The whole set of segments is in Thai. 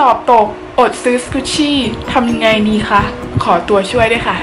สอบตก อดซื้อสกุชชี่ทำยังไงดีคะ ขอตัวช่วยด้วยค่ะ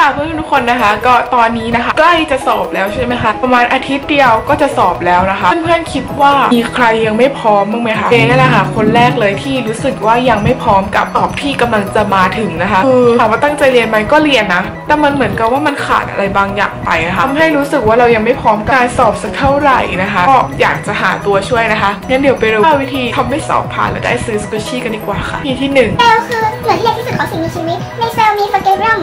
ค่ะเพื่อนๆทุกคนนะคะ ก็ตอนนี้นะคะ ใกล้จะสอบแล้วใช่ไหมคะประมาณอาทิตย์เดียวก็จะสอบแล้วนะคะ เพื่อนๆคิดว่ามีใครยังไม่พร้อมบ้างไหมคะเองนั่นแหละค่ะคนแรกเลยที่รู้สึกว่ายังไม่พร้อมกับสอบที่กำลังจะมาถึงนะคะคือถามว่าตั้งใจเรียนไหมก็เรียนนะ แต่มันเหมือนกับว่ามันขาดอะไรบางอย่างไปนะคะทำให้รู้สึกว่าเรายังไม่พร้อมกับการสอบสักเท่าไหร่นะคะก็อยากจะหาตัวช่วยนะคะงั้นเดี๋ยวไปรู้วิธีทำให้สอบผ่านและได้ซื้อสกุชชี่กันดีกว่าค่ะวิธีที่หนึ่งเซลล์คือส่วนที่เล็กที่สุดของสิ่งมีชีวิตในเซลล์มีโฟเกเรัม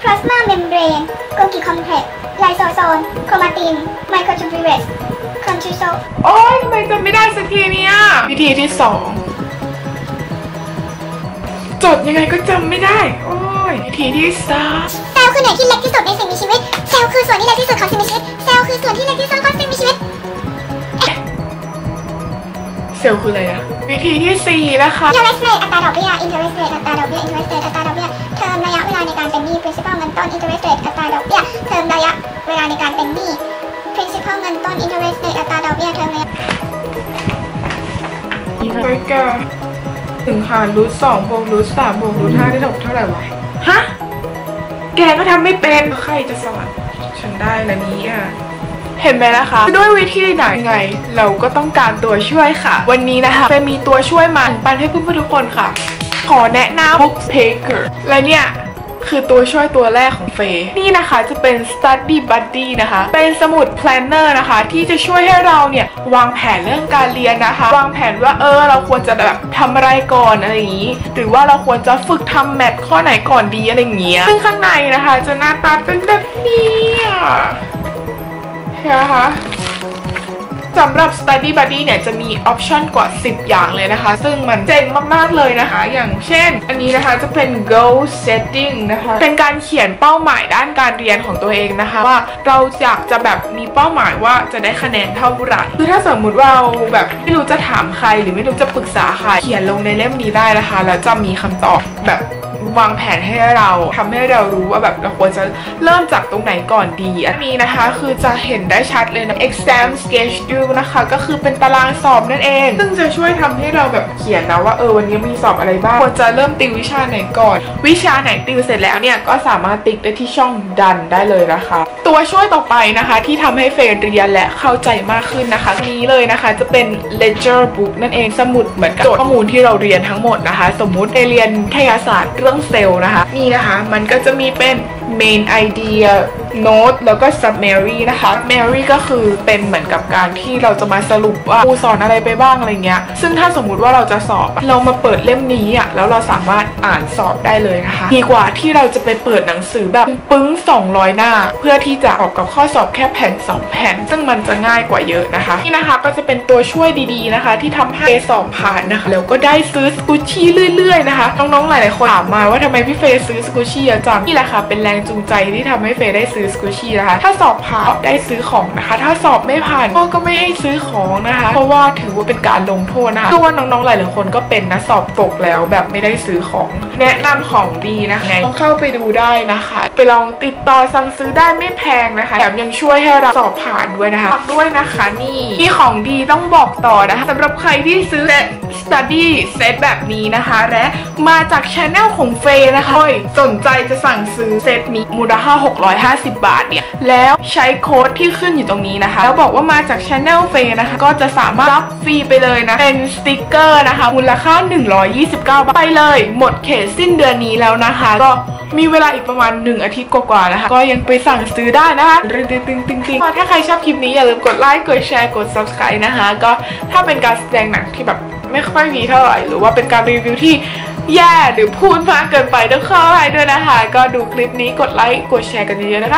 พลาสมาเมมเบรนโกกิคอมเพล็กซ์ไลโซโซนโครมาติน ไมโครทูบิเรสคอนชูโซโอ๊ยทำไมจำไม่ได้สักทีเนี่ย วิธีที่สองจดยังไงก็จำไม่ได้ โอ้ยวิธีที่สามเซลล์คือหน่วยที่เล็กที่สุดในสิ่งมีชีวิต เซลล์คือส่วนที่เล็กที่สุดของสิ่งมีชีวิต ลล์คืออะไรอะวิธีที่สี่นะคะ interest rate อัตราดอกเบี้ย interest rate อัตราดอกเบี้ย interest rate อัตราดอกเบี้ยเทอมระยะเวลาในการเป็นหนี้ principal เงินต้น interest rate อัตราดอกเบี้ยเทอมระยะเวลาในการเป็นหนี้ principal เงินต้น interest rate อัตราดอกเบี้ยเทอมระยะไปแกถึงหารรูทสองบวกรูทสามบวกรูทห้าได้เท่าเท่าไหร่วะฮะแกก็ทำไม่เป็นใครจะสอนฉันได้ละเนี้อะ เห็นไหมนะคะ ด้วยวิธีไหนไง เราก็ต้องการตัวช่วยค่ะ วันนี้นะคะเฟมีตัวช่วยมาปันให้เพื่อนๆทุกคนค่ะ ขอแนะนำ Book Taker และเนี่ยคือตัวช่วยตัวแรกของเฟย์นี่นะคะจะเป็น Study Buddy นะคะ เป็นสมุด planner นะคะ ที่จะช่วยให้เราเนี่ยวางแผนเรื่องการเรียนนะคะ วางแผนว่าเออ เราควรจะแบบทำอะไรก่อนอะไรอย่างนี้ หรือว่าเราควรจะฝึกทำแมทข้อไหนก่อนดีอะไรอย่างเงี้ยซึ่งข้างในนะคะ จะหน้าตาเป็นแบบนี้ อะนะคะ สำหรับ Study Buddy เนี่ยจะมีออปชันกว่า 10 อย่างเลยนะคะ ซึ่งมันเจ๋งมาก ๆ เลยนะคะ อย่างเช่น อันนี้นะคะจะเป็น goal setting นะคะ เป็นการเขียนเป้าหมายด้านการเรียนของตัวเองนะคะ ว่าเราอยากจะแบบมีเป้าหมายว่าจะได้คะแนนเท่าไหร่คือถ้าสมมุติว่าเราแบบไม่รู้จะถามใครหรือไม่รู้จะปรึกษาใครเขียนลงในเล่มนี้ได้นะคะแล้วจะมีคำตอบแบบวางแผนให้เราทำให้เรารู้ว่าแบบเราควรจะเริ่มจากตรงไหนก่อนดี อันนี้นะคะคือจะเห็นได้ชัดเลยนะ exam schedule นะคะ ก็คือเป็นตารางสอบนั่นเอง ซึ่งจะช่วยทำให้เราแบบเขียนนะว่าเออวันนี้มีสอบอะไรบ้างควรจะเริ่มติววิชาไหนก่อน วิชาไหนติวเสร็จแล้วเนี่ยก็สามารถติ๊กได้ที่ช่องดันได้เลยนะคะ ตัวช่วยต่อไปนะคะ ที่ทำให้เฟรนเรียนและเข้าใจมากขึ้นนะคะ นี้เลยนะคะจะเป็น ledger book นั่นเองสมุดเหมือนกับจดข้อมูลที่เราเรียนทั้งหมดนะคะ สมมุติในเรียนวิทยศาสตร์เรื่องเซลล์นะคะ นี่นะคะมันก็จะมีเป็น main idea note แล้วก็ summary นะคะ summary ก็คือเป็นเหมือนกับการที่เราจะมาสรุปว่าครูสอนอะไรไปบ้างอะไรเงี้ย ซึ่งถ้าสมมุติว่าเราจะสอบ เรามาเปิดเล่มนี้อะแล้วเราสามารถอ่านสอบได้เลยนะคะ ดีกว่าที่เราจะไปเปิดหนังสือแบบปึ้ง 200 หน้า เพื่อที่จะออกกับข้อสอบแค่แผ่น 2 แผ่น ซึ่งมันจะง่ายกว่าเยอะนะคะ นี่นะคะก็จะเป็นตัวช่วยดีๆนะคะ ที่ทำให้เฟสอบผ่านนะคะแล้วก็ได้ซื้อสกูชี่เรื่อยๆนะคะน้องๆหลายๆคนถามมาว่าทำไมพี่เฟย์ซื้อสกูชี่เยอะจังนี่แหละค่ะเป็นแรงจูงใจที่ทำให้เฟย์ได้ซื้อสกูชี่นะคะ ถ้าสอบผ่านได้ซื้อของนะคะ ถ้าสอบไม่ผ่านก็ก็ไม่ให้ซื้อของนะคะ เพราะว่าถือว่าเป็นการลงโทษนะคะตัวน้องๆหลายๆคนก็เป็นนะสอบตกแล้วแบบไม่ได้ซื้อของ แนะนำของดีนะคะลองเข้าไปดูได้นะคะ ไปลองติดต่อสั่งซื้อได้ไม่แพงนะคะแถมยังช่วยให้เราสอบผ่านด้วยนะคะฝากด้วยนะคะนี่มีของดีต้องบอกต่อนะคะสำหรับใครที่ซื้อ study set แบบนี้นะคะ และมาจากช anel ของเฟย์นะคะโอ้ยสนใจจะสั่งซื้อเซตนี้มูลค่า650บาทเนี่ย แล้วใช้โค้ดที่ขึ้นอยู่ตรงนี้นะคะ แล้วบอกว่ามาจากช anel เฟย์นะคะ ก็จะสามารถรับฟรีไปเลยนะ เป็นสติกเกอร์นะคะ มูลค่า 129 บาทไปเลย หมดเขตสิ้นเดือนนี้แล้วนะคะ ก็มีเวลาอีกประมาณ 1 อาทิตย์กว่าๆนะคะ ก็ยังไปสั่งซื้อได้นะคะตึงตึงตึงตึงตึงถ้าใครชอบคลิปนี้อย่าลืมกดไลค์ กดแชร์ กด subscribe นะคะ ก็ถ้าเป็นการแสดงหนังที่แบบไม่ค่อยมีเท่าไหร่ หรือว่าเป็นการรีวิวที่แย่หรือพูดมากเกินไปต้องข้าให้ด้วยนะคะ ก็ดูคลิปนี้กดไลค์ กดแชร์กันเยอะๆนะคะ